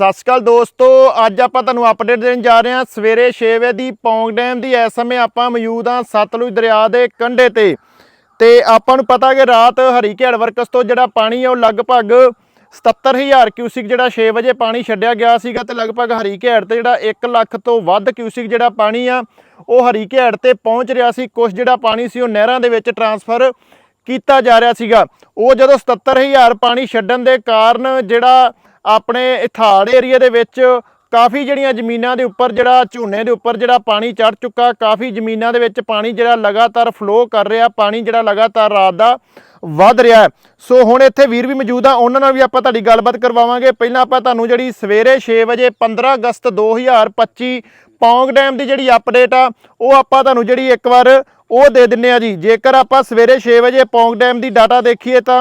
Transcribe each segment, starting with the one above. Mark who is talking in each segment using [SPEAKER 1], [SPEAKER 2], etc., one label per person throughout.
[SPEAKER 1] ਸਤਿ ਸ਼੍ਰੀ ਅਕਾਲ ਦੋਸਤੋ, ਅੱਜ ਆਪਾਂ ਤੁਹਾਨੂੰ ਅਪਡੇਟ ਦੇਣ ਜਾ ਰਹੇ ਹਾਂ। ਸਵੇਰੇ 6 ਵਜੇ ਦੀ ਪੌਂਗ ਡੈਮ ਦੀ ਇਸ ਸਮੇਂ ਆਪਾਂ ਮੌਜੂਦ ਹਾਂ ਸਤਲੁਜ ਦਰਿਆ ਦੇ ਕੰਢੇ ਤੇ। ਤੇ ਆਪਾਂ ਨੂੰ ਪਤਾ ਕਿ ਰਾਤ ਹਰੀਕੇੜ ਵਰਕਸ ਤੋਂ ਜਿਹੜਾ ਪਾਣੀ ਹੈ ਉਹ ਲਗਭਗ 77000 ਕਿਊਸਿਕ ਜਿਹੜਾ 6 ਵਜੇ ਪਾਣੀ ਛੱਡਿਆ ਗਿਆ ਸੀਗਾ ਤੇ ਲਗਭਗ ਹਰੀਕੇੜ ਤੇ ਜਿਹੜਾ 1 ਲੱਖ ਤੋਂ ਵੱਧ ਕਿਊਸਿਕ ਜਿਹੜਾ ਪਾਣੀ ਆ, ਉਹ ਹਰੀਕੇੜ ਤੇ ਪਹੁੰਚ ਰਿਹਾ ਸੀ। ਕੁਝ ਜਿਹੜਾ ਪਾਣੀ ਸੀ ਉਹ ਨਹਿਰਾਂ ਦੇ ਵਿੱਚ ਟਰਾਂਸਫਰ ਕੀਤਾ ਜਾ ਰਿਹਾ ਸੀਗਾ। ਉਹ ਜਦੋਂ 77000 ਪਾਣੀ ਛੱਡਣ ਦੇ ਕਾਰਨ ਜਿਹੜਾ ਆਪਣੇ ਇਥਾੜ ਏਰੀਆ ਦੇ ਵਿੱਚ ਕਾਫੀ ਜਿਹੜੀਆਂ ਜ਼ਮੀਨਾਂ ਦੇ ਉੱਪਰ ਜਿਹੜਾ ਝੋਨੇ ਦੇ ਉੱਪਰ ਜਿਹੜਾ ਪਾਣੀ ਚੜ ਚੁੱਕਾ, ਕਾਫੀ ਜ਼ਮੀਨਾਂ ਦੇ ਵਿੱਚ ਪਾਣੀ ਜਿਹੜਾ ਲਗਾਤਾਰ ਫਲੋ ਕਰ ਰਿਹਾ, ਪਾਣੀ ਜਿਹੜਾ ਲਗਾਤਾਰ ਰਾਤ ਦਾ ਵੱਧ ਰਿਹਾ ਸੋ ਹੁਣ ਇੱਥੇ ਵੀਰ ਵੀ ਮੌਜੂਦ ਆ, ਉਹਨਾਂ ਨਾਲ ਵੀ ਆਪਾਂ ਤੁਹਾਡੀ ਗੱਲਬਾਤ ਕਰਵਾਵਾਂਗੇ। ਪਹਿਲਾਂ ਆਪਾਂ ਤੁਹਾਨੂੰ ਜਿਹੜੀ ਸਵੇਰੇ 6 ਵਜੇ 15 ਅਗਸਤ 2025 ਪੌਂਗ ਡੈਮ ਦੀ ਜਿਹੜੀ ਅਪਡੇਟ ਆ, ਉਹ ਆਪਾਂ ਤੁਹਾਨੂੰ ਜਿਹੜੀ ਇੱਕ ਵਾਰ ਉਹ ਦੇ ਦਿੰਨੇ ਆ ਜੀ। ਜੇਕਰ ਆਪਾਂ ਸਵੇਰੇ 6 ਵਜੇ ਪੌਂਗ ਡੈਮ ਦੀ ਡਾਟਾ ਦੇਖੀਏ ਤਾਂ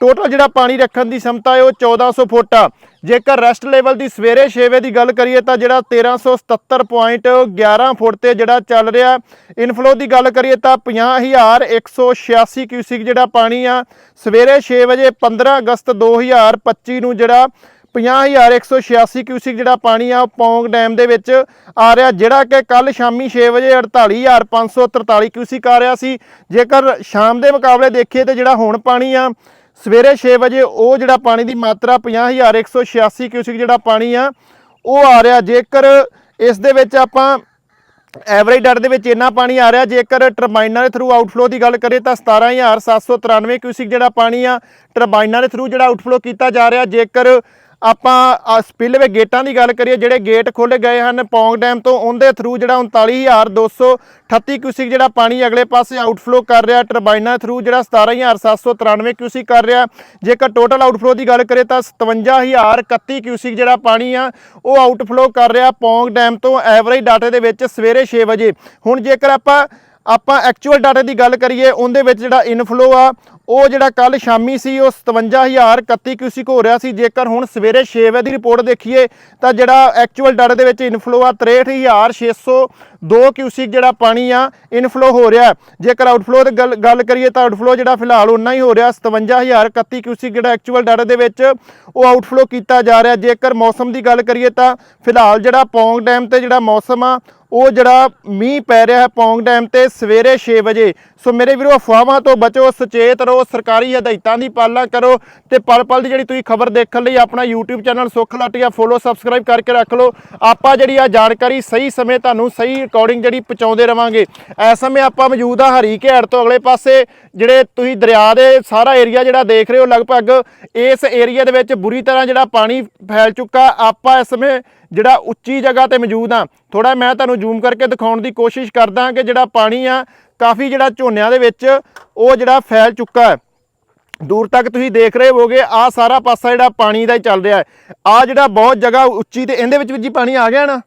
[SPEAKER 1] ਟੋਟਲ ਜਿਹੜਾ ਪਾਣੀ ਰੱਖਣ ਦੀ ਸਮਤਾ ਹੈ ਉਹ 1400 ਫੁੱਟ ਆ। ਜੇਕਰ ਰੈਸਟ ਲੈਵਲ ਦੀ ਸਵੇਰੇ 6 ਵਜੇ ਦੀ ਗੱਲ ਕਰੀਏ ਤਾਂ ਜਿਹੜਾ 1377.11 ਫੁੱਟ ਤੇ ਜਿਹੜਾ ਚੱਲ ਰਿਹਾ ਇਨਫਲੋ ਦੀ ਗੱਲ ਕਰੀਏ ਤਾਂ 50186 ਕਿਊਸਿਕ ਜਿਹੜਾ ਪਾਣੀ ਆ, ਸਵੇਰੇ 6 ਵਜੇ 15 ਅਗਸਤ 2025 ਨੂੰ ਜਿਹੜਾ 50186 ਕਿਊਸਿਕ ਜਿਹੜਾ ਪਾਣੀ ਆ, ਉਹ ਪੌਂਗ ਡੈਮ ਦੇ ਵਿੱਚ ਆ ਰਿਹਾ, ਜਿਹੜਾ ਕਿ ਕੱਲ ਸ਼ਾਮੀ 6 ਵਜੇ 48543 ਕਿਊਸਿਕ ਆ ਰਿਹਾ ਸੀ। ਜੇਕਰ ਸ਼ਾਮ ਦੇ ਮੁਕਾਬਲੇ ਦੇਖੀਏ ਤੇ ਜਿਹੜਾ ਹੁਣ ਪਾਣੀ ਆ ਸਵੇਰੇ 6 ਵਜੇ ਉਹ ਜਿਹੜਾ ਪਾਣੀ ਦੀ ਮਾਤਰਾ 50186 ਕਿਊਸਿਕ ਜਿਹੜਾ ਪਾਣੀ ਆ, ਉਹ ਆ ਰਿਹਾ। ਜੇਕਰ ਇਸ ਦੇ ਵਿੱਚ ਆਪਾਂ ਐਵਰੇਜ ਡਰ ਦੇ ਵਿੱਚ ਇੰਨਾ ਪਾਣੀ ਆ ਰਿਹਾ, ਜੇਕਰ ਟਰਬਾਈਨਾਂ ਦੇ ਥਰੂ ਆਊਟਫਲੋ ਦੀ ਗੱਲ ਕਰੀਏ ਤਾਂ 17793 ਕਿਊਸਿਕ ਜਿਹੜਾ ਪਾਣੀ ਆ ਟਰਬਾਈਨਾਂ ਦੇ ਥਰੂ ਜਿਹੜਾ ਆਊਟਫਲੋ ਕੀਤਾ ਜਾ ਰਿਹਾ। ਜੇਕਰ ਆਪਾਂ ਸਪਿਲਵੇ ਗੇਟਾਂ ਦੀ ਗੱਲ ਕਰੀਏ, ਜਿਹੜੇ ਗੇਟ ਖੋਲੇ ਗਏ ਹਨ ਪੌਂਗ ਡੈਮ ਤੋਂ, ਉਹਦੇ ਥਰੂ ਜਿਹੜਾ 39238 ਕਿਊਸਿਕ ਜਿਹੜਾ ਪਾਣੀ ਅਗਲੇ ਪਾਸੇ ਆਊਟਫਲੋ ਕਰ ਰਿਹਾ ਟਰਬਾਈਨਾਂ ਥਰੂ ਜਿਹੜਾ 17793 ਕਿਊਸਿਕ ਕਰ ਰਿਹਾ। ਜੇਕਰ ਟੋਟਲ ਆਊਟਫਲੋ ਦੀ ਗੱਲ ਕਰੀਏ ਤਾਂ 57031 ਕਿਊਸਿਕ ਜਿਹੜਾ ਪਾਣੀ ਆ, ਉਹ ਆਊਟਫਲੋ ਕਰ ਰਿਹਾ ਪੌਂਗ ਡੈਮ ਤੋਂ ਐਵਰੇਜ ਡਾਟੇ ਦੇ ਵਿੱਚ ਸਵੇਰੇ 6 ਵਜੇ। ਹੁਣ ਜੇਕਰ ਆਪਾਂ ਆਪਾਂ ਐਕਚੁਅਲ ਡਾਟਾ ਦੀ ਗੱਲ ਕਰੀਏ, ਉਹਦੇ ਵਿੱਚ ਜਿਹੜਾ ਇਨਫਲੋ ਆ, ਉਹ ਜਿਹੜਾ ਕੱਲ ਸ਼ਾਮੀ ਸੀ, ਉਹ 57031 ਕਿਊਸਿਕ ਹੋ ਰਿਹਾ ਸੀ। ਜੇਕਰ ਹੁਣ ਸਵੇਰੇ 6 ਵਜੇ ਦੀ ਰਿਪੋਰਟ ਦੇਖੀਏ, ਤਾਂ ਜਿਹੜਾ ਐਕਚੁਅਲ ਡਾਟਾ ਦੇ ਵਿੱਚ ਇਨਫਲੋ ਆ 63602 ਕਿਊਸਿਕ ਜਿਹੜਾ ਪਾਣੀ ਆ ਇਨਫਲੋ ਹੋ ਰਿਹਾ ਜੇਕਰ ਆਊਟਫਲੋ ਦੀ ਗੱਲ ਗੱਲ ਕਰੀਏ, ਤਾਂ ਆਊਟਫਲੋ ਜਿਹੜਾ ਫਿਲਹਾਲ ਉਨਾ ਹੀ ਹੋ ਰਿਹਾ 57031 ਕਿਊਸਿਕ ਜਿਹੜਾ ਐਕਚੁਅਲ ਡਾਟਾ ਦੇ ਵਿੱਚ, ਉਹ ਆਊਟਫਲੋ ਕੀਤਾ ਜਾ ਰਿਹਾ। ਜੇਕਰ ਮੌਸਮ ਦੀ ਗੱਲ ਕਰੀਏ, ਤਾਂ ਫਿਲਹਾਲ ਜਿਹੜਾ ਪੌਂਗ ਡੈਮ ਤੇ ਜਿਹੜਾ ਮੌਸਮ ਆ ਉਹ ਜਿਹੜਾ ਮੀਂਹ ਪੈ ਰਿਹਾ ਹੈ ਪੌਂਗ ਡੈਮ ਤੇ ਸਵੇਰੇ 6 ਵਜੇ। ਸੋ ਮੇਰੇ ਵੀਰੋ, ਅਫਵਾਹਾਂ ਤੋਂ ਬਚੋ, ਸੁਚੇਤ ਰਹੋ, ਸਰਕਾਰੀ ਹਦਾਇਤਾਂ ਦੀ ਪਾਲਣਾ ਕਰੋ ਤੇ ਪਲ ਪਲ ਦੀ ਜਿਹੜੀ ਤੁਸੀਂ ਖਬਰ ਦੇਖਣ ਲਈ ਆਪਣਾ YouTube ਚੈਨਲ ਸੁੱਖ ਲਾਟੀਆ ਫੋਲੋ ਸਬਸਕ੍ਰਾਈਬ ਕਰਕੇ ਰੱਖ ਲਓ। ਆਪਾਂ ਜਿਹੜੀ ਆ ਜਾਣਕਾਰੀ ਸਹੀ ਸਮੇਂ ਤੁਹਾਨੂੰ ਸਹੀ ਰਿਕਾਰਡਿੰਗ ਜਿਹੜੀ ਪਹੁੰਚਾਉਂਦੇ ਰਵਾਂਗੇ। ਇਸ ਸਮੇਂ ਆਪਾਂ ਮੌਜੂਦ ਆ ਹਰੀਕੇੜ ਤੋਂ ਅਗਲੇ ਪਾਸੇ, ਜਿਹੜੇ ਤੁਸੀਂ ਦਰਿਆ ਦੇ ਸਾਰਾ ਏਰੀਆ ਜਿਹੜਾ ਦੇਖ ਰਹੇ ਹੋ ਲਗਭਗ, ਇਸ ਏਰੀਆ ਦੇ ਵਿੱਚ ਬੁਰੀ ਤਰ੍ਹਾਂ ਜਿਹੜਾ ਪਾਣੀ ਫੈਲ ਚੁੱਕਾ, ਆਪਾਂ ਇਸ ਸਮੇਂ ਜਿਹੜਾ ਉੱਚੀ ਜਗ੍ਹਾ ਤੇ ਮੌਜੂਦ ਆ। ਥੋੜਾ ਮੈਂ ਤੁਹਾਨੂੰ ਜ਼ੂਮ ਕਰਕੇ ਦਿਖਾਉਣ ਦੀ ਕੋਸ਼ਿਸ਼ ਕਰਦਾ ਕਿ ਜਿਹੜਾ ਪਾਣੀ ਆ, ਕਾਫੀ ਜਿਹੜਾ ਝੋਨਿਆਂ ਦੇ ਵਿੱਚ ਉਹ ਜਿਹੜਾ ਫੈਲ ਚੁੱਕਾ ਹੈ। ਦੂਰ ਤੱਕ ਤੁਸੀਂ ਦੇਖ ਰਹੇ ਹੋਗੇ ਆ ਸਾਰਾ ਪਾਸਾ ਜਿਹੜਾ ਪਾਣੀ ਦਾ ਹੀ ਚੱਲ ਰਿਹਾ ਹੈ। ਆ ਜਿਹੜਾ ਬਹੁਤ ਜਗ੍ਹਾ ਉੱਚੀ ਤੇ ਇਹਦੇ ਵਿੱਚ ਵੀ ਜੀ ਪਾਣੀ ਆ ਗਿਆ ਨਾ?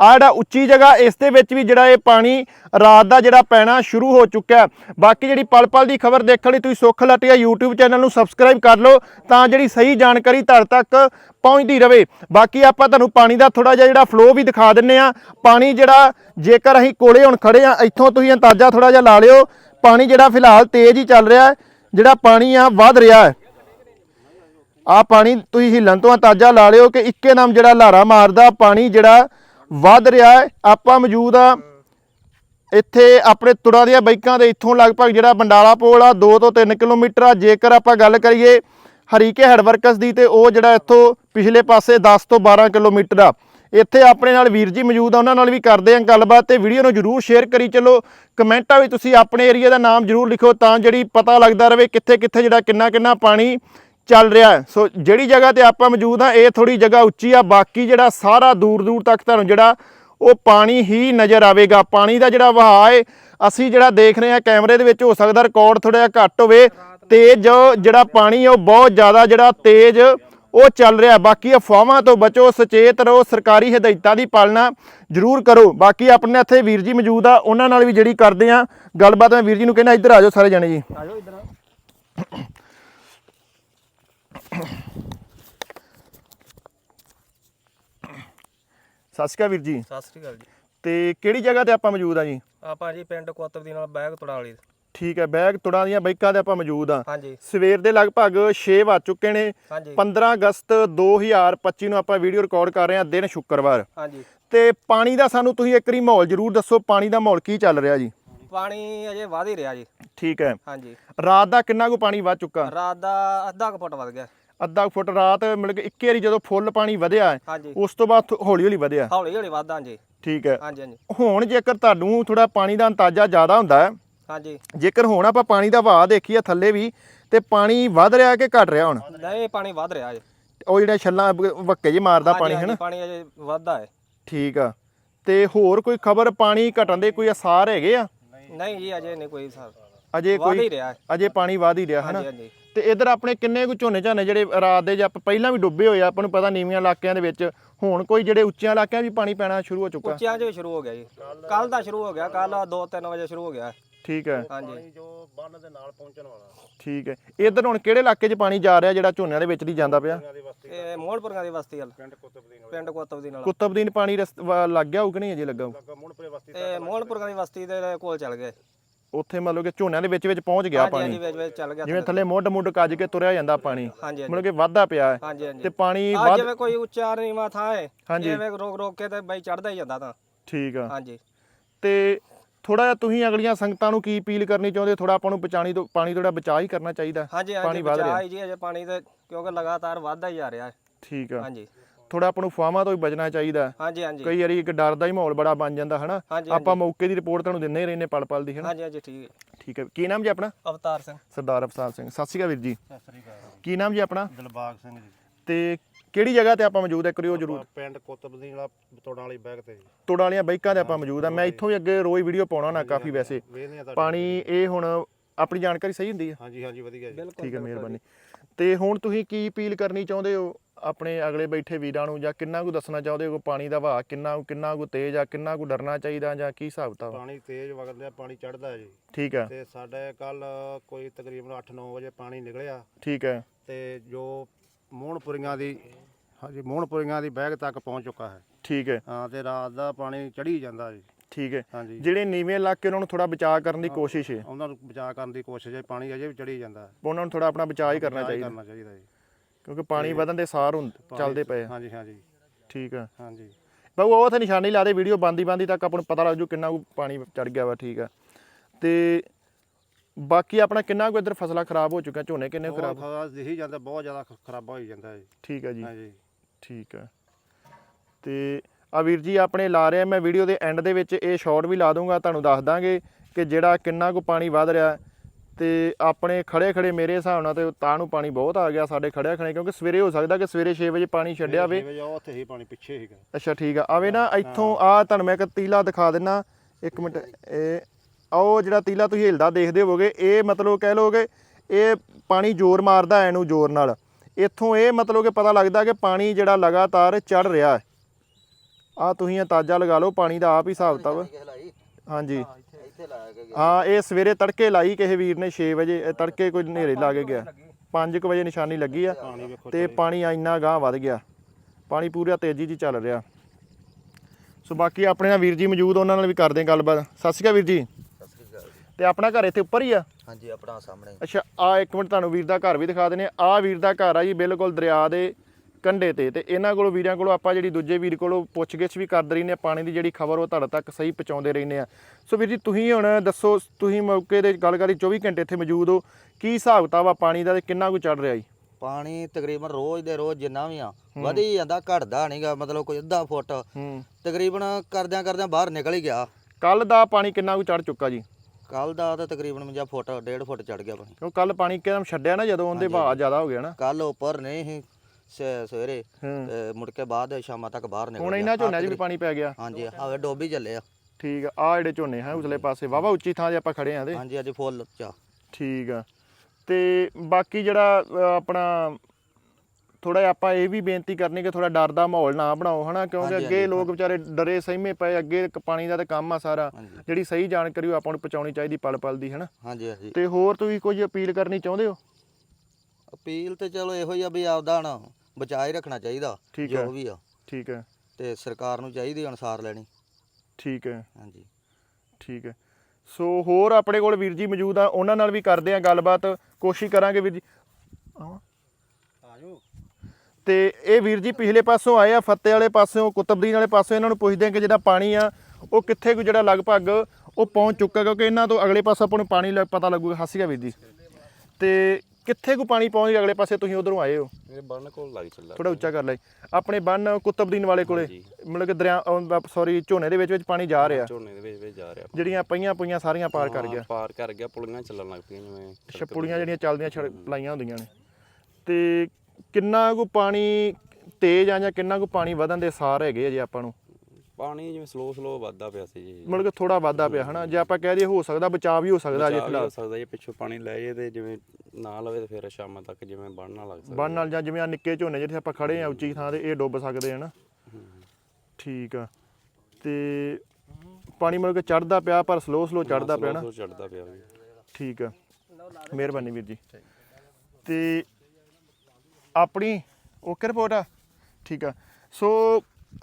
[SPEAKER 1] ਆ ਜਿਹੜਾ ਉੱਚੀ ਜਗ੍ਹਾ ਇਸ ਦੇ ਵਿੱਚ ਵੀ ਜਿਹੜਾ ਇਹ ਪਾਣੀ ਰਾਤ ਦਾ ਜਿਹੜਾ ਪੈਣਾ ਸ਼ੁਰੂ ਹੋ ਚੁੱਕਾ ਹੈ। ਬਾਕੀ ਜਿਹੜੀ ਪਲ ਪਲ ਦੀ ਖਬਰ ਦੇਖਣ ਲਈ ਤੁਸੀਂ ਸੁੱਖ ਲਟਿਆ YouTube ਚੈਨਲ ਨੂੰ ਸਬਸਕ੍ਰਾਈਬ ਕਰ ਲਓ ਤਾਂ ਜਿਹੜੀ ਸਹੀ ਜਾਣਕਾਰੀ ਤੁਹਾਡੇ ਤੱਕ ਪਹੁੰਚਦੀ ਰਵੇ। ਬਾਕੀ ਆਪਾਂ ਤੁਹਾਨੂੰ ਪਾਣੀ ਦਾ ਥੋੜਾ ਜਿਹਾ ਜਿਹੜਾ ਫਲੋ ਵੀ ਦਿਖਾ ਦਿੰਨੇ ਆ। ਪਾਣੀ ਜਿਹੜਾ ਜੇਕਰ ਅਸੀਂ ਕੋਲੇ ਹੁਣ ਖੜੇ ਆ, ਇੱਥੋਂ ਤੁਸੀਂ ਅੰਦਾਜ਼ਾ ਥੋੜਾ ਜਿਹਾ ਲਾ ਲਿਓ। ਪਾਣੀ ਜਿਹੜਾ ਫਿਲਹਾਲ ਤੇਜ਼ ਹੀ ਚੱਲ ਰਿਹਾ ਹੈ, ਜਿਹੜਾ ਪਾਣੀ ਆ ਵੱਧ ਰਿਹਾ ਹੈ। ਆ ਪਾਣੀ ਤੁਸੀਂ ਹਿੱਲਣ ਤੋਂ ਅੰਦਾਜ਼ਾ ਲਾ ਲਿਓ ਕਿ ਇੱਕੇ ਨਾਮ ਜਿਹੜਾ ਲਾਰਾ ਮਾਰਦਾ, ਪਾਣੀ ਜਿਹੜਾ ਵੱਧ ਰਿਹਾ ਹੈ। ਆਪਾਂ ਮੌਜੂਦ ਆ ਇੱਥੇ ਆਪਣੇ ਤੁਰਾਂ ਦੀਆਂ ਬਾਈਕਾਂ ਦੇ ਇੱਥੋਂ ਲਗਭਗ ਜਿਹੜਾ ਬੰਡਾਲਾ ਪੋਲ ਆ 2 ਤੋਂ 3 ਕਿਲੋਮੀਟਰ ਆ। ਜੇਕਰ ਆਪਾਂ ਗੱਲ ਕਰੀਏ ਹਰੀਕੇ ਹੈਡਵਰਕਸ ਦੀ ਤੇ ਉਹ ਜਿਹੜਾ ਇੱਥੋਂ ਪਿਛਲੇ ਪਾਸੇ 10 ਤੋਂ 12 ਕਿਲੋਮੀਟਰ ਆ। ਇੱਥੇ ਆਪਣੇ ਨਾਲ ਵੀਰ ਜੀ ਮੌਜੂਦ ਆ, ਉਹਨਾਂ ਨਾਲ ਵੀ ਕਰਦੇ ਆਂ ਗੱਲਬਾਤ ਤੇ ਵੀਡੀਓ ਨੂੰ ਜਰੂਰ ਸ਼ੇਅਰ ਕਰੀ ਚੱਲੋ। ਕਮੈਂਟਾਂ ਵਿੱਚ ਤੁਸੀਂ ਆਪਣੇ ਏਰੀਆ ਦਾ ਨਾਮ ਜਰੂਰ ਲਿਖੋ ਤਾਂ ਜਿਹੜੀ ਪਤਾ ਲੱਗਦਾ ਰਵੇ ਕਿੱਥੇ ਕਿੱਥੇ ਜਿਹੜਾ ਕਿੰਨਾ ਕਿੰਨਾ ਪਾਣੀ ਚੱਲ ਰਿਹਾ ਸੋ ਜਿਹੜੀ ਜਗ੍ਹਾ ਤੇ ਆਪਾਂ ਮੌਜੂਦ ਆ ਇਹ ਥੋੜੀ ਜਗ੍ਹਾ ਉੱਚੀ ਆ। ਬਾਕੀ ਜਿਹੜਾ ਸਾਰਾ ਦੂਰ ਦੂਰ ਤੱਕ ਤੁਹਾਨੂੰ ਜਿਹੜਾ ਉਹ ਪਾਣੀ ਹੀ ਨਜ਼ਰ ਆਵੇਗਾ। ਪਾਣੀ ਦਾ ਜਿਹੜਾ ਵਹਾਅ ਹੈ ਅਸੀਂ ਜਿਹੜਾ ਦੇਖ ਰਹੇ ਹਾਂ ਕੈਮਰੇ ਦੇ ਵਿੱਚ ਹੋ ਸਕਦਾ ਰਿਕਾਰਡ ਥੋੜਾ ਜਿਹਾ ਘੱਟ ਹੋਵੇ। ਤੇਜ਼ ਜਿਹੜਾ ਪਾਣੀ ਉਹ ਬਹੁਤ ਜ਼ਿਆਦਾ ਜਿਹੜਾ ਤੇਜ਼ ਉਹ ਚੱਲ ਰਿਹਾ। ਬਾਕੀ ਅਫਵਾਹਾਂ ਤੋਂ ਬਚੋ, ਸੁਚੇਤ ਰਹੋ, ਸਰਕਾਰੀ ਹਦਾਇਤਾਂ ਦੀ ਪਾਲਣਾ ਜ਼ਰੂਰ ਕਰੋ। ਬਾਕੀ ਆਪਣੇ ਇੱਥੇ ਵੀਰ ਜੀ ਮੌਜੂਦ ਆ, ਉਹਨਾਂ ਨਾਲ ਵੀ ਜਿਹੜੀ ਕਰਦੇ ਆ ਗੱਲਬਾਤ। ਮੈਂ ਵੀਰ ਜੀ ਨੂੰ ਕਹਿੰਦਾ, ਇੱਧਰ ਆ ਜਾਓ ਸਾਰੇ ਜਣੇ ਜੀ।
[SPEAKER 2] ਆਜੋ ਇਧਰ
[SPEAKER 1] ਸਤਿ ਸ਼੍ਰੀ ਅਕਾਲ ਵੀਰ ਜੀ।
[SPEAKER 2] ਸਤਿ ਸ੍ਰੀ ਅਕਾਲ ਜੀ।
[SPEAKER 1] ਤੇ ਕਿਹੜੀ ਜਗ੍ਹਾ ਤੇ ਆਪਾਂ ਮੌਜੂਦ ਆ ਜੀ?
[SPEAKER 2] ਆ ਭਾਜੀ ਪਿੰਡ ਕੋਤਰ ਦੀ ਨਾਲ ਬੈਗ ਤੜਾਲੀ
[SPEAKER 1] ਠੀਕ ਹੈ ਬੈਗ ਤੁੜਾਂ ਦੀਆਂ ਬਾਈਕਾਂ ਦੇ ਆਪਾਂ ਮੌਜੂਦ ਆ।
[SPEAKER 2] ਹਾਂਜੀ।
[SPEAKER 1] ਸਵੇਰ ਦੇ ਲਗਭਗ 6 ਵੱਜ ਚੁੱਕੇ ਨੇ।
[SPEAKER 2] ਹਾਂਜੀ।
[SPEAKER 1] 15 ਅਗਸਤ 2025 ਨੂੰ ਆਪਾਂ ਵੀਡੀਓ ਰਿਕਾਰਡ ਕਰ ਰਹੇ ਹਾਂ ਦਿਨ ਸ਼ੁੱਕਰਵਾਰ।
[SPEAKER 2] ਹਾਂਜੀ।
[SPEAKER 1] ਤੇ ਪਾਣੀ ਦਾ ਸਾਨੂੰ ਤੁਸੀਂ ਇੱਕ ਵਾਰੀ ਮਾਹੌਲ ਜ਼ਰੂਰ ਦੱਸੋ ਪਾਣੀ ਦਾ ਮਾਹੌਲ ਕੀ ਚੱਲ ਰਿਹਾ ਜੀ?
[SPEAKER 2] ਪਾਣੀ ਅਜੇ ਵਧ ਹੀ ਰਿਹਾ ਜੀ।
[SPEAKER 1] ਠੀਕ ਹੈ।
[SPEAKER 2] ਹਾਂਜੀ।
[SPEAKER 1] ਰਾਤ ਦਾ ਕਿੰਨਾ ਕੁ ਪਾਣੀ ਵੱਧ ਚੁੱਕਾ?
[SPEAKER 2] ਰਾਤ ਦਾ ਅੱਧਾ ਕੁ ਫੁੱਟ ਵਧ ਗਿਆ।
[SPEAKER 1] ਅੱਧਾ ਫੁੱਟ ਰਾਤ ਮਿਲ ਕੇ ਇੱਕ ਵਾਰੀ ਜਦੋਂ ਫੁੱਲ ਪਾਣੀ ਵਧਿਆ
[SPEAKER 2] ਹਾਂਜੀ।
[SPEAKER 1] ਉਸ ਤੋਂ ਬਾਅਦ ਹੌਲੀ ਹੌਲੀ ਵਧਿਆ।
[SPEAKER 2] ਹੌਲੀ ਹੌਲੀ ਵਧਦਾ ਜੀ
[SPEAKER 1] ਠੀਕ ਹੈ।
[SPEAKER 2] ਹਾਂਜੀ ਹਾਂਜੀ।
[SPEAKER 1] ਹੁਣ ਜੇਕਰ ਤੁਹਾਨੂੰ ਥੋੜਾ ਪਾਣੀ ਦਾ ਅੰਦਾਜ਼ਾ ਜ਼ਿਆਦਾ ਹੁੰਦਾ ਹੈ
[SPEAKER 2] ਹਾਂਜੀ।
[SPEAKER 1] ਜੇਕਰ ਹੁਣ ਆਪਾਂ ਪਾਣੀ ਦਾ ਵਹਾਅ ਦੇਖੀਏ ਥੱਲੇ ਵੀ ਤੇ ਪਾਣੀ ਵੱਧ ਰਿਹਾ ਕਿ ਘਟ ਰਿਹਾ ਹੁਣ?
[SPEAKER 2] ਨਹੀਂ ਪਾਣੀ ਵਧ ਰਿਹਾ ਜੀ
[SPEAKER 1] ਉਹ ਜਿਹੜਾ ਛੱਲਾਂ ਵੱਕੇ ਜੇ ਮਾਰਦਾ ਪਾਣੀ
[SPEAKER 2] ਹਾਂਜੀ,
[SPEAKER 1] ਹੈ ਨਾ
[SPEAKER 2] ਪਾਣੀ ਅਜੇ ਵਧਦਾ ਹੈ।
[SPEAKER 1] ਠੀਕ ਆ। ਤੇ ਹੋਰ ਕੋਈ ਖਬਰ ਪਾਣੀ ਘਟਣ ਦੇ ਕੋਈ ਅਸਾਰ ਹੈਗੇ ਆ?
[SPEAKER 2] ਨਹੀਂ ਜੀ ਅਜੇ ਨਹੀਂ ਕੋਈ ਸਰ
[SPEAKER 1] ਅਜੇ ਕੋਈ ਅਜੇ ਪਾਣੀ ਵਧ ਹੀ ਰਿਹਾ ਹੈ
[SPEAKER 2] ਹਾਂਜੀ
[SPEAKER 1] ਨਾ
[SPEAKER 2] ਹਾਂਜੀ।
[SPEAKER 1] ਤੇ ਇਧਰ ਆਪਣੇ ਕਿੰਨੇ ਕੁ ਝੋਨੇ ਝਾਨੇ ਜਿਹੜੇ ਰਾਤ ਦੇ ਜਾਂ ਪਹਿਲਾਂ ਵੀ ਡੁੱਬੇ ਹੋਏ ਆ ਆਪਾਂ ਨੂੰ ਪਤਾ ਨੀਵੀਆਂ ਇਲਾਕਿਆਂ ਦੇ ਵਿੱਚ। ਹੁਣ ਕੋਈ ਜਿਹੜੇ ਉੱਚੀਆਂ ਇਲਾਕਿਆਂ ਵੀ ਪਾਣੀ ਪੈਣਾ ਸ਼ੁਰੂ ਹੋ ਚੁੱਕਾ।
[SPEAKER 2] ਉੱਚਿਆਂ 'ਚ ਵੀ ਸ਼ੁਰੂ ਹੋ ਗਿਆ ਜੀ। ਕੱਲ ਦਾ ਸ਼ੁਰੂ ਹੋ ਗਿਆ ਕੱਲ 2-3 ਵਜੇ ਸ਼ੁਰੂ ਹੋ ਗਿਆ।
[SPEAKER 1] ਠੀਕ ਹੈ।
[SPEAKER 2] ਹਾਂਜੀ।
[SPEAKER 3] ਜੋ ਬੰਨ ਦੇ ਨਾਲ ਪਹੁੰਚਣ ਵਾਲਾ।
[SPEAKER 1] ਠੀਕ ਹੈ। ਇਧਰ ਹੁਣ ਕਿਹੜੇ ਇਲਾਕੇ 'ਚ ਪਾਣੀ ਜਾ ਰਿਹਾ ਜਿਹੜਾ ਝੋਨਿਆਂ ਦੇ ਵਿੱਚ ਦੀ ਜਾਂਦਾ ਪਿਆ?
[SPEAKER 2] ਇਹ ਮੋਹਣਪੁਰੀਆਂ ਦੀ ਬਸਤੀ ਵੱਲ।
[SPEAKER 3] ਪਿੰਡ ਕੁੱਤਬਦੀਨ
[SPEAKER 2] ਪਿੰਡ
[SPEAKER 1] ਕੁੱਤਬਦੀਨ ਪਾਣੀ ਰਸਤ- ਵਾ- ਲੱਗ ਗਿਆ ਹੋਊ ਕਿ ਨਹੀਂ ਅਜੇ ਲੱਗਾ ਹੋਊ?
[SPEAKER 3] ਲੱਗਾ ਮੁੰਡਪੁਰੇ ਬਸਤੀ
[SPEAKER 2] ਇਹ ਮੋਹਣਪੁਰੀਆਂ ਦੀ ਬਸਤੀ ਦੇ ਕੋਲ ਚੱਲ ਗਏ
[SPEAKER 1] ਉੱਥੇ ਮਤਲਬ ਕਿ ਝੋਨਿਆਂ ਦੇ ਵਿੱਚ ਵਿੱਚ ਪਹੁੰਚ ਗਿਆ ਪਾਣੀ।
[SPEAKER 2] ਹਾਂਜੀ ਵਿੱਚ ਵਿੱਚ ਚੱਲ ਗਿਆ
[SPEAKER 1] ਜਿਵੇਂ ਥੱਲੇ ਮੁੱਢ ਮੁੱਢ ਕੱਜ ਕੇ ਤੁਰਿਆ ਜਾਂਦਾ ਪਾਣੀ।
[SPEAKER 2] ਹਾਂਜੀ ਹਾਂਜੀ।
[SPEAKER 1] ਮਤਲਬ ਕਿ ਵਾਧਾ ਪਿਆ ਹੈ।
[SPEAKER 2] ਹਾਂਜੀ ਹਾਂਜੀ।
[SPEAKER 1] ਤੇ ਪਾਣੀ
[SPEAKER 2] ਆ
[SPEAKER 1] ਵੱਧ
[SPEAKER 2] ਜਿਵੇਂ ਕੋਈ ਉੱਚਾ ਨੀਵਾਂ ਥਾਂ ਹੈ
[SPEAKER 1] ਹਾਂਜੀ।
[SPEAKER 2] ਜਿਵੇਂ ਰੋਕ ਰੋਕ ਕੇ ਤੇ ਬਈ ਚੜਦਾ ਹੀ ਜਾਂਦਾ ਤਾਂ।
[SPEAKER 1] ਠੀਕ ਆ।
[SPEAKER 2] ਹਾਂਜੀ।
[SPEAKER 1] ਤੇ ਥੋੜਾ ਜਿਹਾ ਤੁਸੀਂ ਅਗਲੀਆਂ ਸੰਗਤਾਂ ਨੂੰ ਕੀ ਅਪੀਲ ਕਰਨੀ ਚਾਹੁੰਦੇ ਥੋੜਾ ਆਪਾਂ ਨੂੰ ਬਚਾਣੀ ਤੋਂ ਪਾਣੀ ਥੋੜਾ ਬਚਾ ਹੀ ਕਰਨਾ ਚਾਹੀਦਾ।
[SPEAKER 2] ਹਾਂਜੀ
[SPEAKER 1] ਪਾਣੀ
[SPEAKER 2] ਹਾਂਜੀ
[SPEAKER 1] ਵੱਧ ਰਿਹਾ।
[SPEAKER 2] ਬਚਾਅ ਹੀ ਜੀ ਅਜੇ ਪਾਣੀ ਤੇ ਕਿਉਂਕਿ ਲਗਾਤਾਰ ਵੱਧਦਾ ਹੀ ਜਾ ਰਿਹਾ ਹੈ।
[SPEAKER 1] ਠੀਕ ਆ।
[SPEAKER 2] ਹਾਂਜੀ।
[SPEAKER 1] ਥੋੜਾ ਆਪਾਂ ਨੂੰ ਫਾਵਾਂ ਤੋਂ ਵੀ ਬਚਣਾ ਚਾਹੀਦਾ।
[SPEAKER 2] ਹਾਂਜੀ ਹਾਂਜੀ।
[SPEAKER 1] ਕਈ ਵਾਰੀ ਇੱਕ ਡਰ ਦਾ ਹੀ ਮਾਹੌਲ ਬੜਾ ਬਣ ਜਾਂਦਾ ਹਨਾ? ਆਪਾਂ ਮੌਕੇ ਦੀ ਰਿਪੋਰਟ ਤੁਹਾਨੂੰ ਦਿੰਦੇ ਹੀ ਰਹਿੰਦੇ ਪਲ ਪਲ ਦੀ ਹਨਾ?
[SPEAKER 2] ਹਾਂਜੀ ਹਾਂਜੀ ਠੀਕ ਹੈ।
[SPEAKER 1] ਠੀਕ ਹੈ। ਕੀ ਨਾਮ ਜੀ ਆਪਣਾ?
[SPEAKER 2] ਅਵਤਾਰ ਸਿੰਘ।
[SPEAKER 1] ਸਰਦਾਰ ਅਫਸਾਰ ਸਿੰਘ। ਸਤਿ ਸ਼੍ਰੀ ਅਕਾਲ ਵੀਰ ਜੀ।
[SPEAKER 3] ਸਤਿ ਸ੍ਰੀ ਅਕਾਲ।
[SPEAKER 1] ਕੀ ਨਾਮ ਜੀ ਆਪਣਾ?
[SPEAKER 3] ਦਿਲਬਾਗ ਸਿੰਘ ਜੀ।
[SPEAKER 1] ਤੇ ਕਿਹੜੀ ਜਗ੍ਹਾ ਤੇ ਆਪਾਂ ਮੌਜੂਦ ਹੈ? ਕਰਿਓ ਜਰੂਰ।
[SPEAKER 3] ਪਿੰਡ ਕੁੱਤਬਦੀਨ ਵਾਲਾ ਤੋੜਾਂ ਵਾਲੀ ਬੈਗ ਤੇ ਜੀ।
[SPEAKER 1] ਤੋੜਾਂ ਵਾਲੀਆਂ ਬਾਈਕਾਂ ਤੇ ਆਪਾਂ ਮੌਜੂਦ ਆ। ਮੈਂ ਇੱਥੋਂ ਹੀ ਅੱਗੇ ਰੋਜ਼ ਵੀਡੀਓ ਪਾਉਣਾ ਨਾ ਕਾਫੀ ਵੈਸੇ। ਪਾਣੀ ਇਹ ਹੁਣ ਆਪਣੀ ਜਾਣਕਾਰੀ ਸਹੀ ਹੁੰਦੀ ਹੈ
[SPEAKER 3] ਹਾਂਜੀ ਹਾਂਜੀ ਵਧੀਆ ਜੀ।
[SPEAKER 1] ਠੀਕ ਹੈ ਮਿਹਰਬਾਨੀ। ਤੇ ਹੁਣ ਤੁਸੀਂ ਕੀ ਅਪੀਲ ਕਰਨੀ ਚਾਹੁੰਦੇ ਹੋ? ਆਪਣੇ ਅਗਲੇ ਬੈਠੇ ਵੀਰਾਂ ਨੂੰ ਜਾਂ ਕਿੰਨਾ ਕੁ ਦੱਸਣਾ ਚਾਹੁੰਦੇ ਹੋ? ਕਿ ਪਾਣੀ ਦਾ ਵਹਾਅ ਕਿੰਨਾ ਕੁ ਕਿੰਨਾ ਕੁ ਤੇਜ਼ ਆ ਕਿੰਨਾ ਕੁ ਡਰਨਾ ਚਾਹੀਦਾ ਜਾਂ ਕੀ ਹਿਸਾਬ ਕਿਤਾਬ?
[SPEAKER 3] ਪਾਣੀ ਤੇਜ਼ ਵਗਦਾ ਪਾਣੀ ਚੜਦਾ ਜੀ।
[SPEAKER 1] ਠੀਕ ਹੈ।
[SPEAKER 3] ਤੇ ਸਾਡੇ ਕੱਲ ਕੋਈ ਤਕਰੀਬਨ 8-9 ਵਜੇ ਪਾਣੀ ਨਿਕਲਿਆ।
[SPEAKER 1] ਠੀਕ ਹੈ।
[SPEAKER 3] ਤੇ ਜੋ ਮੋਹਣਪੁਰੀਆਂ ਦੀ ਹਾਂਜੀ ਮੋਹਣਪੁਰੀਆਂ ਦੀ ਬੈਗ ਤੱਕ ਪਹੁੰਚ ਚੁੱਕਾ ਹੈ।
[SPEAKER 1] ਠੀਕ ਹੈ।
[SPEAKER 3] ਹਾਂ ਤੇ ਰਾਤ ਦਾ ਪਾਣੀ ਚੜੀ ਜਾਂਦਾ ਜੀ।
[SPEAKER 1] ਠੀਕ ਹੈ।
[SPEAKER 3] ਹਾਂਜੀ।
[SPEAKER 1] ਜਿਹੜੇ ਨੀਵੇਂ ਇਲਾਕੇ ਉਹਨਾਂ ਨੂੰ ਥੋੜਾ ਬਚਾਅ ਕਰਨ ਦੀ ਕੋਸ਼ਿਸ਼ ਹੈ।
[SPEAKER 3] ਉਹਨਾਂ ਨੂੰ ਬਚਾਅ ਕਰਨ ਦੀ ਕੋਸ਼ਿਸ਼ ਹੈ ਪਾਣੀ ਅਜੇ ਵੀ ਚੜੀ ਜਾਂਦਾ ਹੈ।
[SPEAKER 1] ਉਹਨਾਂ ਨੂੰ ਥੋੜਾ ਆਪਣਾ ਬਚਾਅ ਹੀ ਕਰਨਾ
[SPEAKER 3] ਬਚਾਅ ਹੀ
[SPEAKER 1] ਚਾਹੀਦਾ।
[SPEAKER 3] ਕਰਨਾ ਚਾਹੀਦਾ ਜੀ।
[SPEAKER 1] ਕਿਉਂਕਿ ਪਾਣੀ ਵਧਣ ਦੇ ਸਾਰ ਹੁੰਦ ਚੱਲਦੇ ਪਏ ਆ।
[SPEAKER 3] ਹਾਂਜੀ ਹਾਂਜੀ।
[SPEAKER 1] ਠੀਕ ਹੈ
[SPEAKER 3] ਹਾਂਜੀ।
[SPEAKER 1] ਬਾਬੂ ਉਹ ਤੇ ਨਿਸ਼ਾਨੀ ਲਾ ਦੇ ਵੀਡੀਓ ਬੰਦੀ ਬੰਦੀ ਤੱਕ ਆਪਾਂ ਨੂੰ ਪਤਾ ਲੱਗ ਜੂ ਕਿੰਨਾ ਕੁ ਪਾਣੀ ਚੜ ਗਿਆ ਵਾ ਠੀਕ ਆ। ਤੇ ਬਾਕੀ ਆਪਣਾ ਕਿੰਨਾ ਕੁ ਇੱਧਰ ਫਸਲਾਂ ਖਰਾਬ ਹੋ ਚੁੱਕੀਆਂ ਝੋਨੇ ਕਿੰਨੇ ਕੁ ਖਰਾਬ?
[SPEAKER 3] ਖਰਾਬ ਦਿਖੀ ਜਾਂਦਾ ਬਹੁਤ ਜ਼ਿਆਦਾ ਖ- ਖਰਾਬਾ ਹੋਈ ਜਾਂਦਾ ਹੈ। ਜੀ
[SPEAKER 1] ਠੀਕ ਹੈ ਜੀ।
[SPEAKER 3] ਹਾਂਜੀ।
[SPEAKER 1] ਠੀਕ ਹੈ ਤੇ ਆ ਵੀਰ ਜੀ ਆਪਣੇ ਲਾ ਰਿਹਾ ਮੈਂ ਵੀਡੀਓ ਦੇ ਐਂਡ ਦੇ ਵਿੱਚ ਇਹ ਸ਼ਾਰਟ ਵੀ ਲਾ ਦੂੰਗਾ ਤੁਹਾਨੂੰ ਦੱਸ ਦਾਂਗੇ ਕਿ ਜਿਹੜਾ ਕਿੰਨਾ ਕੁ ਪਾਣੀ ਵੱਧ ਰਿਹਾ। ਤੇ ਆਪਣੇ ਖੜੇ ਖੜੇ ਮੇਰੇ ਹਿਸਾਬ ਨਾਲ ਤੇ ਤਾਂ ਨੂੰ ਪਾਣੀ ਬਹੁਤ ਆ ਗਿਆ ਸਾਡੇ ਖੜਿਆ ਖੜੇ ਕਿਉਂਕਿ ਸਵੇਰੇ ਹੋ ਸਕਦਾ ਕਿ ਸਵੇਰੇ 6 ਵਜੇ ਪਾਣੀ ਛੱਡਿਆ ਵੇ।
[SPEAKER 3] ਛੇ ਵਜੇ ਉਹ ਉੱਥੇ ਹੀ ਪਾਣੀ ਪਿੱਛੇ ਸੀਗਾ।
[SPEAKER 1] ਅੱਛਾ ਠੀਕ ਆ। ਆਵੇ ਨਾ ਇੱਥੋਂ ਆ ਤੁਹਾਨੂੰ ਮੈਂ ਇੱਕ ਤੀਲਾ ਦਿਖਾ ਦਿੰਨਾ। ਇੱਕ ਮਿੰਟ ਇਹ ਆਓ ਜਿਹੜਾ ਤੀਲਾ ਤੁਸੀਂ ਹਿਲਦਾ ਦੇਖਦੇ ਹੋਵੋਗੇ ਇਹ ਮਤਲਬ ਕਹਿ ਲੋਗੇ ਇਹ ਪਾਣੀ ਜ਼ੋਰ ਮਾਰਦਾ ਐ ਨੂੰ ਜ਼ੋਰ ਨਾਲ। ਇੱਥੋਂ ਇਹ ਮਤਲਬ ਕਿ ਪਤਾ ਲੱਗਦਾ ਕਿ ਪਾਣੀ ਜਿਹੜਾ ਲਗਾਤਾਰ ਚੜ ਰਿਹਾ ਹੈ। ਆ ਤੁਸੀਂ ਅੰਦਾਜ਼ਾ ਲਗਾ ਲਓ ਪਾਣੀ ਦਾ ਆਪ ਹੀ ਹਿਸਾਬ ਕਿਤਾਬ ਹਾਂਜੀ।
[SPEAKER 4] ਇੱਥੇ ਲਾਇਆ ਗਿਆ
[SPEAKER 1] ਹਾਂ ਇਹ ਸਵੇਰੇ ਤੜਕੇ ਲਾਈ ਕਿਸੇ ਵੀਰ ਨੇ 6 ਵਜੇ ਇਹ ਤੜਕੇ ਕੋਈ ਹਨੇਰੇ ਲਾ ਕੇ ਗਿਆ। 5 ਵਜੇ ਨਿਸ਼ਾਨੀ ਲੱਗੀ ਆ ਤੇ ਪਾਣੀ ਇੰਨਾ ਗਾਂ ਵੱਧ ਗਿਆ। ਪਾਣੀ ਪੂਰਾ ਤੇਜ਼ੀ 'ਚ ਚੱਲ ਰਿਹਾ। ਸੋ ਬਾਕੀ ਆਪਣੇ ਨਾਲ ਵੀਰ ਜੀ ਮੌਜੂਦ ਉਹਨਾਂ ਨਾਲ ਵੀ ਕਰਦੇ ਹਾਂ ਗੱਲਬਾਤ। ਸਤਿ ਸ਼੍ਰੀ ਅਕਾਲ ਵੀਰ ਜੀ।
[SPEAKER 4] ਸਤਿ ਸ੍ਰੀ ਅਕਾਲ
[SPEAKER 1] ਤੇ ਆਪਣਾ ਘਰ ਇੱਥੇ ਉੱਪਰ ਹੀ ਆ?
[SPEAKER 4] ਹਾਂਜੀ ਆਪਣਾ ਸਾਹਮਣੇ।
[SPEAKER 1] ਅੱਛਾ ਆ ਇੱਕ ਮਿੰਟ ਤੁਹਾਨੂੰ ਵੀਰ ਦਾ ਘਰ ਵੀ ਦਿਖਾ ਦਿੰਦੇ ਆ ਆ ਵੀਰ ਦਾ ਘਰ ਆ ਜੀ ਬਿਲਕੁਲ ਦਰਿਆ ਦੇ ਕੰਢੇ ਤੇ ਤੇ ਇਹਨਾਂ ਕੋਲੋਂ ਵੀਰਾਂ ਕੋਲੋਂ ਆਪਾਂ ਜਿਹੜੀ ਦੂਜੇ ਵੀਰ ਕੋਲੋਂ ਪੁੱਛਗਿੱਛ ਵੀ ਕਰਦੇ ਰਹਿੰਦੇ ਆ ਪਾਣੀ ਦੀ ਜਿਹੜੀ ਖਬਰ ਉਹ ਤੁਹਾਡੇ ਤੱਕ ਸਹੀ ਪਹੁੰਚਾਉਂਦੇ ਰਹਿੰਦੇ ਆ। ਸੋ ਵੀਰ ਜੀ ਤੁਸੀਂ ਹੁਣ ਦੱਸੋ ਤੁਸੀਂ ਮੌਕੇ ਦੇ ਗੱਲ ਕਰੀ 24 ਘੰਟੇ ਇੱਥੇ ਮੌਜੂਦ ਹੋ। ਕੀ ਹਿਸਾਬ ਕਿਤਾਬ ਆ ਪਾਣੀ ਦਾ ਤੇ ਕਿੰਨਾ ਕੁ ਚੜ ਰਿਹਾ ਜੀ?
[SPEAKER 4] ਪਾਣੀ ਤਕਰੀਬਨ ਰੋਜ਼ ਦੇ ਰੋਜ਼ ਜਿੰਨਾ ਵੀ ਆ ਵਧੀ ਜਾਂਦਾ ਘਟਦਾ ਨਹੀਂਗਾ ਮਤਲਬ ਕੋਈ ਅੱਧਾ ਫੁੱਟ। ਤਕਰੀਬਨ ਕਰਦਿਆਂ ਕਰਦਿਆਂ ਬਾਹਰ ਨਿਕਲ ਹੀ ਗਿਆ।
[SPEAKER 1] ਕੱਲ ਦਾ ਪਾਣੀ ਕਿੰਨਾ ਕੁ ਚੜ ਚੁੱਕਾ ਜੀ?
[SPEAKER 4] ਕੱਲ ਦਾ ਤਾਂ ਤਕਰੀਬਨ ਮੰਜਾ ਫੁੱਟ ਡੇਢ ਫੁੱਟ ਚੜ ਗਿਆ ਪਾਣੀ।
[SPEAKER 1] ਕਿਉਂ ਕੱਲ ਪਾਣੀ ਕਿਦਮ ਛੱਡਿਆ ਨਾ ਜਦੋਂ ਉਹਦੇ ਵਹਾਅ ਜ਼ਿਆਦਾ ਹੋ ਗਿਆ ਨਾ।
[SPEAKER 4] ਕੱਲ ਉੱਪਰ ਨਹੀਂ ਸੀ ਸਵੇਰੇ
[SPEAKER 1] ਹੂੰ।
[SPEAKER 4] ਤੇ ਮੁੜ ਕੇ ਬਾਅਦ ਸ਼ਾਮਾਂ ਤੱਕ ਬਾਹਰ ਨਿਕਲ
[SPEAKER 1] ਹੁਣ ਇਹਨਾਂ ਝੋਨਿਆਂ 'ਚ ਵੀ ਪਾਣੀ ਪੈ ਗਿਆ।
[SPEAKER 4] ਹਾਂਜੀ ਆਵੇ ਡੋਬੀ ਚੱਲੇ ਆ।
[SPEAKER 1] ਠੀਕ ਆ ਆ ਜਿਹੜੇ ਝੋਨੇ ਹੈ ਉਸਲੇ ਪਾਸੇ। ਵਾਵਾ ਉੱਚੀ ਥਾਂ 'ਤੇ ਆਪਾਂ ਖੜੇ ਆਂ ਤੇ।
[SPEAKER 4] ਹਾਂਜੀ ਅੱਜ ਫੁੱਲ ਚਾ
[SPEAKER 1] ਠੀਕ ਆ। ਤੇ ਬਾਕੀ ਜਿਹੜਾ ਅ, ਆਪਣਾ ਥੋੜਾ ਜਿਹਾ ਆਪਾਂ ਇਹ ਵੀ ਬੇਨਤੀ ਕਰਨੀ ਕਿ ਥੋੜਾ ਡਰ ਦਾ ਮਾਹੌਲ ਨਾ ਬਣਾਓ ਹਨਾ? ਕਿਉਂਕਿ
[SPEAKER 4] ਹਾਂਜੀ,
[SPEAKER 1] ਅੱਗੇ
[SPEAKER 4] ਹਾਂਜੀ,
[SPEAKER 1] ਲੋਕ ਵਿਚਾਰੇ ਡਰੇ ਸਹਿਮੇ ਪਏ ਅੱਗੇ ਇੱਕ ਪਾਣੀ ਦਾ ਤਾਂ ਕੰਮ ਆ ਸਾਰਾ।
[SPEAKER 4] ਹਾਂਜੀ।
[SPEAKER 1] ਜਿਹੜੀ ਸਹੀ ਜਾਣਕਾਰੀ ਉਹ ਆਪਾਂ ਨੂੰ ਪਹੁੰਚਾਉਣੀ ਚਾਹੀਦੀ ਪਲ ਪਲ ਦੀ ਹਨਾ?
[SPEAKER 4] ਹਾਂਜੀ ਹਾਂਜੀ।
[SPEAKER 1] ਤੇ ਹੋਰ ਤੁਸੀਂ ਕੁਝ ਅਪੀਲ ਕਰਨੀ ਚਾਹੁੰਦੇ ਹੋ?
[SPEAKER 4] ਅਪੀਲ ਤੇ ਚਲੋ ਇਹੋ ਹੀ ਆ ਵੀ ਆਪਦਾ ਨਾ ਬਚਾ ਹੀ ਰੱਖਣਾ ਚਾਹੀਦਾ
[SPEAKER 1] ਠੀਕ ਹੈ।
[SPEAKER 4] ਜੋ ਵੀ ਆ।
[SPEAKER 1] ਠੀਕ ਹੈ।
[SPEAKER 4] ਤੇ ਸਰਕਾਰ ਨੂੰ ਚਾਹੀਦੀ ਅਨਸਾਰ ਲੈਣੀ।
[SPEAKER 1] ਠੀਕ ਹੈ।
[SPEAKER 4] ਹਾਂਜੀ।
[SPEAKER 1] ਠੀਕ ਹੈ। ਸੋ ਹੋਰ ਆਪਣੇ ਕੋਲ ਵੀਰ ਜੀ ਮੌਜੂਦ ਆ ਉਹਨਾਂ ਨਾਲ ਵੀ ਕਰਦੇ ਆ ਗੱਲਬਾਤ ਕੋਸ਼ਿਸ਼ ਕਰਾਂਗੇ ਵੀਰ ਜੀ। ਆਵਾਂ।
[SPEAKER 3] ਆਜੋ।
[SPEAKER 1] ਤੇ ਇਹ ਵੀਰ ਜੀ ਪਿਛਲੇ ਪਾਸੋਂ ਆਏ ਆ ਫੱਤੇ ਵਾਲੇ ਪਾਸਿਓਂ ਕੁਤਬਦੀਨ ਵਾਲੇ ਪਾਸਿਓਂ ਇਹਨਾਂ ਨੂੰ ਪੁੱਛਦੇ ਆ ਕਿ ਜਿਹੜਾ ਪਾਣੀ ਆ ਉਹ ਕਿੱਥੇ ਕੁ ਜਿਹੜਾ ਲਗਭਗ ਉਹ ਪਹੁੰਚ ਚੁੱਕਾ ਕਿਉਂਕਿ ਇਹਨਾਂ ਤੋਂ ਅਗਲੇ ਪਾਸੇ ਆਪਾਂ ਨੂੰ ਪਾਣੀ ਲੱਗ ਪਤਾ ਲੱਗੂਗਾ ਹਾਸੀਗਾ ਵੀਰ ਜੀ। ਤੇ ਕਿੱਥੇ ਕੁ ਪਾਣੀ ਪਹੁੰਚ ਗਿਆ? ਅਗਲੇ ਪਾਸੇ ਤੁਸੀਂ ਉਧਰੋਂ ਆਏ ਹੋ।
[SPEAKER 5] ਮੇਰੇ ਬੰਨ ਕੋਲ ਲੱਗ ਚੱਲਾ
[SPEAKER 1] ਥੋੜਾ ਉੱਚਾ ਕਰ ਲੈ। ਆਪਣੇ ਬੰਨ ਕੁਤਬਦੀਨ ਵਾਲੇ ਕੋਲੇ। ਮਤਲਬ ਕਿ ਦਰਿਆ ਸੌਰੀ ਝੋਨੇ ਦੇ ਵਿੱਚ ਵਿੱਚ ਪਾਣੀ ਜਾ ਰਿਹਾ।
[SPEAKER 5] ਝੋਨੇ ਦੇ ਵਿੱਚ ਵਿੱਚ ਜਾ ਰਿਹਾ।
[SPEAKER 1] ਜਿਹੜੀਆਂ ਪਈਆਂ ਪਈਆਂ ਸਾਰੀਆਂ ਪਾਰ ਕਰ ਗਿਆ।
[SPEAKER 5] ਹਾਂ, ਪਾਰ ਕਰ ਗਿਆ। ਪੁਲੀਆਂ ਚੱਲਣ ਲੱਗ ਪਈਆਂ ਜਿਵੇਂ
[SPEAKER 1] ਛਪੜੀਆਂ ਜਿਹੜੀਆਂ ਚੱਲਦੀਆਂ ਛੜ ਲਾਈਆਂ ਹੁੰਦੀਆਂ ਨੇ। ਤੇ ਕਿੰਨਾ ਕੁ ਪਾਣੀ ਤੇਜ਼ ਆ ਜਾਂ ਕਿੰਨਾ ਕੁ ਪਾਣੀ ਵਧਣ ਦੇ ਸਾਰ ਹੈਗੇ ਆ ਜੇ ਆਪਾਂ ਨੂੰ?
[SPEAKER 5] ਪਾਣੀ ਜਿਵੇਂ ਸਲੋ ਸਲੋ ਵੱਧਦਾ ਪਿਆ ਸੀ ਜੀ।
[SPEAKER 1] ਮਤਲਬ ਕਿ ਥੋੜਾ ਵਾਧਾ ਪਿਆ ਹਨਾ? ਜੇ ਆਪਾਂ ਕਹਿ ਦਈਏ ਹੋ ਸਕਦਾ ਬਚਾਅ ਵੀ ਹੋ ਸਕਦਾ ਅਜੇ
[SPEAKER 5] ਬਚਾਅ ਵੀ ਹੋ
[SPEAKER 1] ਫਿਲਹਾਲ।
[SPEAKER 5] ਸਕਦਾ ਜੇ ਪਿੱਛੋਂ ਪਾਣੀ ਲੈ ਜੇ ਤੇ ਜਿਵੇਂ ਨਾ ਲਵੇ ਤੇ ਫਿਰ ਸ਼ਾਮਾਂ ਤੱਕ ਜਿਵੇਂ ਬੰਨ ਨਾ ਲੱਗ ਸਕਦਾ।
[SPEAKER 1] ਬੰਨ ਨਾਲ ਜਾਂ ਜਿਵੇਂ ਆ ਨਿੱਕੇ ਝੋਨੇ ਜਿੱਥੇ ਆਪਾਂ ਖੜੇ ਆ ਉੱਚੀ ਥਾਂ ਤੇ ਇਹ ਡੁੱਬ ਸਕਦੇ ਹਨ? ਠੀਕ ਆ। ਤੇ ਪਾਣੀ ਮਤਲਬ ਕਿ ਚੜਦਾ ਪਿਆ ਪਰ ਸਲੋ ਸਲੋ ਚੜਦਾ ਪਿਆ ਨਾ
[SPEAKER 5] ਸਲੋ ਚੜਦਾ ਪਿਆ ਵੀ
[SPEAKER 1] ਠੀਕ ਆ। ਮਿਹਰਬਾਨੀ ਵੀਰ ਜੀ। ਤੇ ਆਪਣੀ ਓਕੇ ਰਿਪੋਰਟ ਆ? ਠੀਕ ਆ। ਸੋ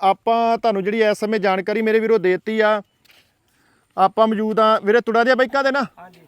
[SPEAKER 1] ਆਪਾਂ ਤੁਹਾਨੂੰ ਜਿਹੜੀ ਇਸ ਸਮੇਂ ਜਾਣਕਾਰੀ ਮੇਰੇ ਵੀਰੋ ਦੇਤੀ ਆ ਆਪਾਂ ਮੌਜੂਦ ਆ ਵੀਰੇ ਤੁੜਾ ਦੀਆਂ ਬਾਈਕਾਂ ਦੇ ਨਾ?
[SPEAKER 2] ਹਾਂਜੀ।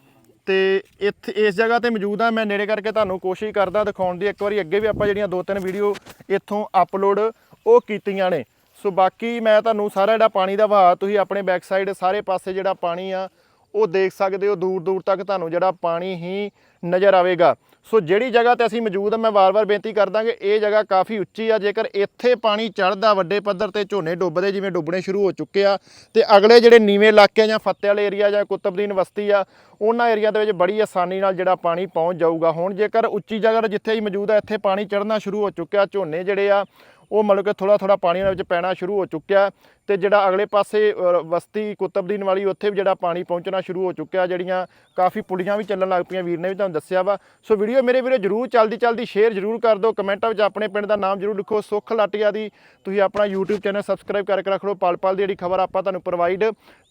[SPEAKER 1] ਤੇ ਇੱਥੇ ਇਸ ਜਗ੍ਹਾ ਤੇ ਮੌਜੂਦ ਆ ਮੈਂ ਨੇੜੇ ਕਰਕੇ ਤੁਹਾਨੂੰ ਕੋਸ਼ਿਸ਼ ਕਰਦਾ ਦਿਖਾਉਣ ਦੀ ਇੱਕ ਵਾਰੀ ਅੱਗੇ ਵੀ ਆਪਾਂ ਜਿਹੜੀਆਂ ਦੋ ਤਿੰਨ ਵੀਡੀਓ ਇੱਥੋਂ ਅਪਲੋਡ ਉਹ ਕੀਤੀਆਂ ਨੇ। ਸੋ ਬਾਕੀ ਮੈਂ ਤੁਹਾਨੂੰ ਸਾਰਾ ਜਿਹੜਾ ਪਾਣੀ ਦਾ ਵਹਾਅ ਤੁਸੀਂ ਆਪਣੇ ਬੈਕ ਸਾਈਡ ਸਾਰੇ ਪਾਸੇ ਜਿਹੜਾ ਪਾਣੀ ਆ ਉਹ ਦੇਖ ਸਕਦੇ ਹੋ ਦੂਰ ਦੂਰ ਤੱਕ ਤੁਹਾਨੂੰ ਜਿਹੜਾ ਪਾਣੀ ਹੀ ਨਜ਼ਰ ਆਵੇਗਾ। ਸੋ ਜਿਹੜੀ ਜਗ੍ਹਾ ਤੇ ਅਸੀਂ ਮੌਜੂਦ ਹਾਂ ਮੈਂ ਵਾਰ-ਵਾਰ ਬੇਨਤੀ ਕਰਦਾ ਕਿ ਇਹ ਜਗ੍ਹਾ ਕਾਫੀ ਉੱਚੀ ਆ, ਜੇਕਰ ਇੱਥੇ ਪਾਣੀ ਚੜਦਾ ਵੱਡੇ ਪੱਧਰ ਤੇ ਝੋਨੇ ਡੁੱਬਦੇ, ਜਿਵੇਂ ਡੁੱਬਣੇ ਸ਼ੁਰੂ ਹੋ ਚੁੱਕੇ ਆ, ਤੇ ਅਗਲੇ ਜਿਹੜੇ ਨੀਵੇਂ ਇਲਾਕੇ ਜਾਂ ਫੱਤੇ ਵਾਲੇ ਏਰੀਆ ਜਾਂ ਕੁਤਬਦੀਨ ਵਸਤੀ ਆ, ਉਹਨਾਂ ਏਰੀਆ ਦੇ ਵਿੱਚ ਬੜੀ ਆਸਾਨੀ ਨਾਲ ਜਿਹੜਾ ਪਾਣੀ ਪਹੁੰਚ ਜਾਊਗਾ। ਹੁਣ ਜੇਕਰ ਉੱਚੀ ਜਗ੍ਹਾ ਜਿੱਥੇ ਅਸੀਂ ਮੌਜੂਦ ਆ, ਇੱਥੇ ਪਾਣੀ ਚੜਨਾ ਸ਼ੁਰੂ ਹੋ ਚੁੱਕਿਆ, ਝੋਨੇ ਜਿਹੜੇ ਆ ਉਹ ਮਤਲਬ ਕਿ ਥੋੜਾ ਥੋੜਾ ਪਾਣੀ ਉਹਨਾਂ ਵਿੱਚ ਪੈਣਾ ਸ਼ੁਰੂ ਹੋ ਚੁੱਕਿਆ ਤੇ ਜਿਹੜਾ ਅਗਲੇ ਪਾਸੇ ਵਸਤੀ ਕੁਤਬਦੀਨ ਵਾਲੀ ਉੱਥੇ ਵੀ ਜਿਹੜਾ ਪਾਣੀ ਪਹੁੰਚਣਾ ਸ਼ੁਰੂ ਹੋ ਚੁੱਕਿਆ, ਜਿਹੜੀਆਂ ਕਾਫੀ ਪੁਲੀਆਂ ਵੀ ਚੱਲਣ ਲੱਗ ਪਈਆਂ, ਵੀਰ ਨੇ ਵੀ ਤੁਹਾਨੂੰ ਦੱਸਿਆ ਵਾ। ਸੋ ਵੀਡੀਓ ਮੇਰੇ ਵੀਰੋ ਜਰੂਰ ਚੱਲਦੀ ਚੱਲਦੀ ਸ਼ੇਅਰ ਜਰੂਰ ਕਰ ਦਿਓ, ਕਮੈਂਟਾਂ ਵਿੱਚ ਆਪਣੇ ਪਿੰਡ ਦਾ ਨਾਮ ਜਰੂਰ ਲਿਖੋ, ਸੁੱਖ ਲਾਟੀਆ ਦੀ। ਤੁਸੀਂ ਆਪਣਾ YouTube ਚੈਨਲ ਸਬਸਕ੍ਰਾਈਬ ਕਰਕੇ ਰੱਖ ਲਓ, ਪਲ ਪਲ ਦੀ ਜਿਹੜੀ ਖਬਰ ਆਪਾਂ ਤੁਹਾਨੂੰ ਪ੍ਰੋਵਾਈਡ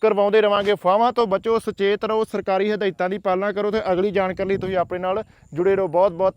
[SPEAKER 1] ਕਰਵਾਉਂਦੇ ਰਵਾਂਗੇ। ਫਾਵਾਂ ਤੋਂ ਬਚੋ, ਸੁਚੇਤ ਰਹੋ, ਸਰਕਾਰੀ ਹਦਾਇਤਾਂ ਦੀ ਪਾਲਣਾ ਕਰੋ ਤੇ ਅਗਲੀ ਜਾਣਕਾਰੀ ਲਈ ਤੁਸੀਂ ਆਪਣੇ ਨਾਲ ਜੁੜੇ ਰਹੋ। ਬਹੁਤ ਬਹੁਤ